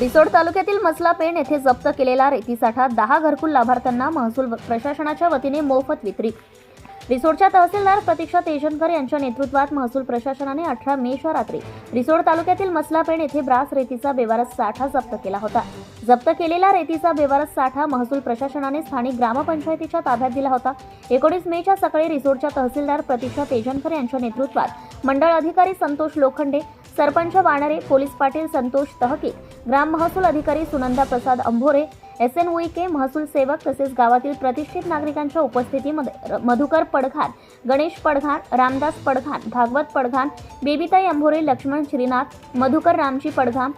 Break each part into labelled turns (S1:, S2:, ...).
S1: रिसोड तालुक्यातील मसलापेण येथे जप्त केलेला रेतीसाठा दहा घरकुल लाभार्थ्यांना महसूल प्रशासनाच्या वतीने मोफत वितरित रिसोडच्या तहसीलदार प्रतीक्षा तेजनकर यांच्या नेतृत्वात महसूल प्रशासनाने अठरा मेच्या रात्री रिसोड तालुक्यातील मसलापेण येथे ब्रास रेतीचा बेवारस साठा जप्त केला होता. जप्त केलेला रेतीचा बेवारस साठा महसूल प्रशासनाने स्थानिक ग्रामपंचायतीच्या ताब्यात दिला होता. एकोणीस मेच्या सकाळी रिसोडच्या तहसीलदार प्रतीक्षा तेजनकर यांच्या नेतृत्वात मंडळ अधिकारी संतोष लोखंडे सरपंच वाणरे पोलीस पाटील संतोष तहके ग्राम महसूल अधिकारी सुनंदा प्रसाद अंभोरे एस एन उईके महसूल सेवक तसेच गावातील प्रतिष्ठित नागरिकांच्या उपस्थितीमध्ये मधुकर पडघान गणेश पडघान रामदास पडघान भागवत पडघान बेबीताई अंभोरे लक्ष्मण श्रीनाथ मधुकर रामजी पडघान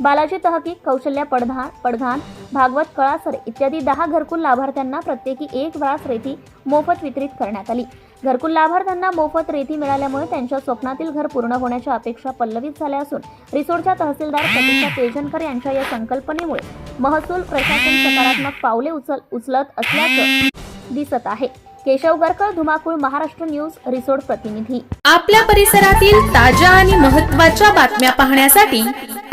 S1: बालाजी तहकीक कौशल्य पडधान पडघान भागवत कळासर इत्यादी दहा घरकुल लाभार्थ्यांना प्रत्येकी एक व्रास रेती मोफत वितरित करण्यात आली. घरकुल लाभार्थ्यांना मोफत रेती मिळाल्यामुळे त्यांच्या स्वप्नातील घर पूर्ण होण्याच्या अपेक्षा पल्लवित झाल्या असून रिसोडच्या तहसीलदार प्रतीक्षा तेजनकर यांच्या या संकल्पनेमुळे महसूल प्रशासन सकारात्मक पावले उचल उचलत असल्याचं दिसत आहे. केशव गरकर धुमाकूळ महाराष्ट्र न्यूज रिसोड प्रतिनिधी.
S2: आपल्या परिसरातील ताज्या आणि महत्त्वाच्या बातम्या पाहण्यासाठी